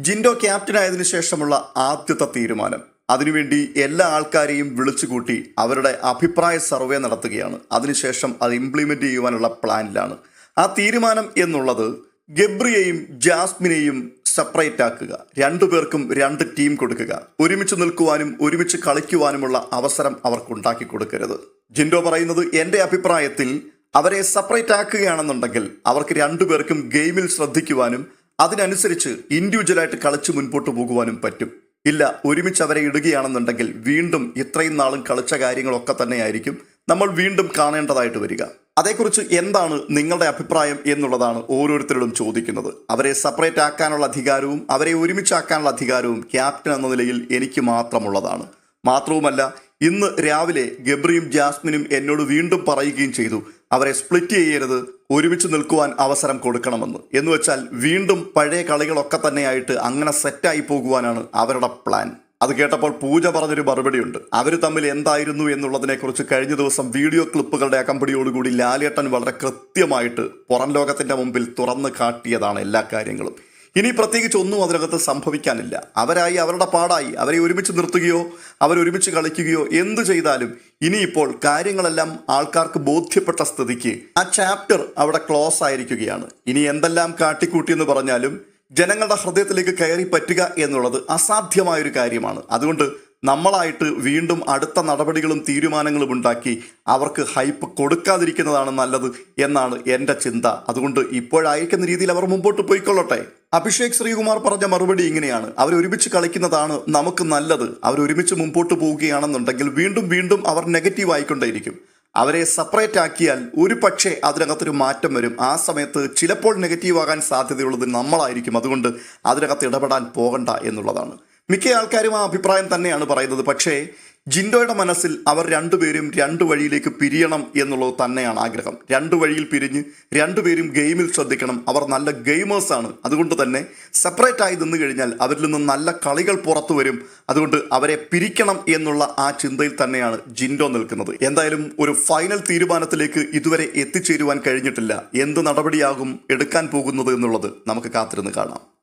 ജിൻഡോ ക്യാപ്റ്റനായതിനു ശേഷമുള്ള ആദ്യത്തെ തീരുമാനം. അതിനുവേണ്ടി എല്ലാ ആൾക്കാരെയും വിളിച്ചുകൂട്ടി അവരുടെ അഭിപ്രായ സർവേ നടത്തുകയാണ്. അതിനുശേഷം അത് ഇംപ്ലിമെന്റ് ചെയ്യുവാനുള്ള പ്ലാനിലാണ്. ആ തീരുമാനം എന്നുള്ളത് ഗബ്രിയെയും ജാസ്മിനെയും സെപ്പറേറ്റ് ആക്കുക. രണ്ടുപേർക്കും രണ്ട് ടീം കൊടുക്കുക. ഒരുമിച്ച് നിൽക്കുവാനും ഒരുമിച്ച് കളിക്കുവാനുമുള്ള അവസരം അവർക്ക് ഉണ്ടാക്കി കൊടുക്കരുത്. ജിൻഡോ പറയുന്നത് എന്റെ അഭിപ്രായത്തിൽ അവരെ സെപ്പറേറ്റ് ആക്കുകയാണെന്നുണ്ടെങ്കിൽ അവർക്ക് രണ്ടുപേർക്കും ഗെയിമിൽ ശ്രദ്ധിക്കുവാനും അതിനനുസരിച്ച് ഇൻഡിവിജ്വലായിട്ട് കളിച്ച് മുൻപോട്ട് പോകുവാനും പറ്റും. ഇല്ല ഒരുമിച്ച് അവരെ ഇടുകയാണെന്നുണ്ടെങ്കിൽ വീണ്ടും ഇത്രയും നാളും കളിച്ച കാര്യങ്ങളൊക്കെ തന്നെയായിരിക്കും നമ്മൾ വീണ്ടും കാണേണ്ടതായിട്ട് വരിക. അതേക്കുറിച്ച് എന്താണ് നിങ്ങളുടെ അഭിപ്രായം എന്നുള്ളതാണ് ഓരോരുത്തരോടും ചോദിക്കുന്നത്. അവരെ സെപ്പറേറ്റ് ആക്കാനുള്ള അധികാരവും അവരെ ഒരുമിച്ചാക്കാനുള്ള അധികാരവും ക്യാപ്റ്റൻ എന്ന നിലയിൽ എനിക്ക് മാത്രമുള്ളതാണ്. മാത്രവുമല്ല ഇന്ന് രാവിലെ ഗബ്രിയും ജാസ്മിനും എന്നോട് വീണ്ടും പറയുകയും ചെയ്തു. അവരെ സ്പ്ലിറ്റ് ചെയ്യരുത് ഒരുമിച്ച് നിൽക്കുവാൻ അവസരം കൊടുക്കണമെന്ന്. എന്ന് വെച്ചാൽ വീണ്ടും പഴയ കളികളൊക്കെ തന്നെയായിട്ട് അങ്ങനെ സെറ്റായി പോകുവാനാണ് അവരുടെ പ്ലാൻ. അത് കേട്ടപ്പോൾ പൂജ പറഞ്ഞൊരു മറുപടിയുണ്ട്. അവർ തമ്മിൽ എന്തായിരുന്നു എന്നുള്ളതിനെക്കുറിച്ച് കഴിഞ്ഞ ദിവസം വീഡിയോ ക്ലിപ്പുകളുടെ അകമ്പടിയോടുകൂടി ലാലേട്ടൻ വളരെ കൃത്യമായിട്ട് പുറം മുമ്പിൽ തുറന്നു കാട്ടിയതാണ് എല്ലാ കാര്യങ്ങളും. ഇനി പ്രത്യേകിച്ച് ഒന്നും അതിനകത്ത് സംഭവിക്കാനില്ല. അവരായി അവരുടെ പാടായി. അവരെ ഒരുമിച്ച് നിർത്തുകയോ അവരൊരുമിച്ച് കളിക്കുകയോ എന്തു ചെയ്താലും ഇനിയിപ്പോൾ കാര്യങ്ങളെല്ലാം ആൾക്കാർക്ക് ബോധ്യപ്പെട്ട സ്ഥിതിക്ക് ആ ചാപ്റ്റർ അവിടെ ക്ലോസ് ആയിരിക്കുകയാണ്. ഇനി എന്തെല്ലാം കാട്ടിക്കൂട്ടി എന്ന് പറഞ്ഞാലും ജനങ്ങളുടെ ഹൃദയത്തിലേക്ക് കയറി പറ്റുക എന്നുള്ളത് അസാധ്യമായൊരു കാര്യമാണ്. അതുകൊണ്ട് നമ്മളായിട്ട് വീണ്ടും അടുത്ത നടപടികളും തീരുമാനങ്ങളും ഉണ്ടാക്കി അവർക്ക് ഹൈപ്പ് കൊടുക്കാതിരിക്കുന്നതാണ് നല്ലത് എന്നാണ് എന്റെ ചിന്ത. അതുകൊണ്ട് ഇപ്പോഴായിരിക്കുന്ന രീതിയിൽ അവർ മുമ്പോട്ട് പോയിക്കൊള്ളട്ടെ. അഭിഷേക് ശ്രീകുമാർ പറഞ്ഞ മറുപടി ഇങ്ങനെയാണ്. അവർ ഒരുമിച്ച് കളിക്കുന്നതാണ് നമുക്ക് നല്ലത്. അവർ ഒരുമിച്ച് മുമ്പോട്ട് പോവുകയാണെന്നുണ്ടെങ്കിൽ വീണ്ടും വീണ്ടും അവർ നെഗറ്റീവ് ആയിക്കൊണ്ടേയിരിക്കും. അവരെ സെപ്പറേറ്റ് ആക്കിയാൽ ഒരു പക്ഷേ അതിനകത്തൊരു മാറ്റം വരും. ആ സമയത്ത് ചിലപ്പോൾ നെഗറ്റീവ് ആകാൻ സാധ്യതയുള്ളത് നമ്മളായിരിക്കും. അതുകൊണ്ട് അതിനകത്ത് ഇടപെടാൻ പോകണ്ട എന്നുള്ളതാണ്. മിക്ക ആൾക്കാരും ആ അഭിപ്രായം തന്നെയാണ് പറയുന്നത്. പക്ഷേ ജിൻഡോയുടെ മനസ്സിൽ അവർ രണ്ടുപേരും രണ്ടു വഴിയിലേക്ക് പിരിയണം എന്നുള്ളത് തന്നെയാണ് ആഗ്രഹം. രണ്ടു വഴിയിൽ പിരിഞ്ഞ് രണ്ടുപേരും ഗെയിമിൽ ശ്രദ്ധിക്കണം. അവർ നല്ല ഗെയിമേഴ്സാണ് അതുകൊണ്ട് തന്നെ സെപ്പറേറ്റ് ആയി നിന്ന് കഴിഞ്ഞാൽ അവരിൽ നിന്ന് നല്ല കളികൾ പുറത്തു വരും. അതുകൊണ്ട് അവരെ പിരിക്കണം എന്നുള്ള ആ ചിന്തയിൽ തന്നെയാണ് ജിൻഡോ നിൽക്കുന്നത്. എന്തായാലും ഒരു ഫൈനൽ തീരുമാനത്തിലേക്ക് ഇതുവരെ എത്തിച്ചേരുവാൻ കഴിഞ്ഞിട്ടില്ല. എന്ത് നടപടിയാകും എടുക്കാൻ പോകുന്നത് എന്നുള്ളത് നമുക്ക് കാത്തിരുന്ന് കാണാം.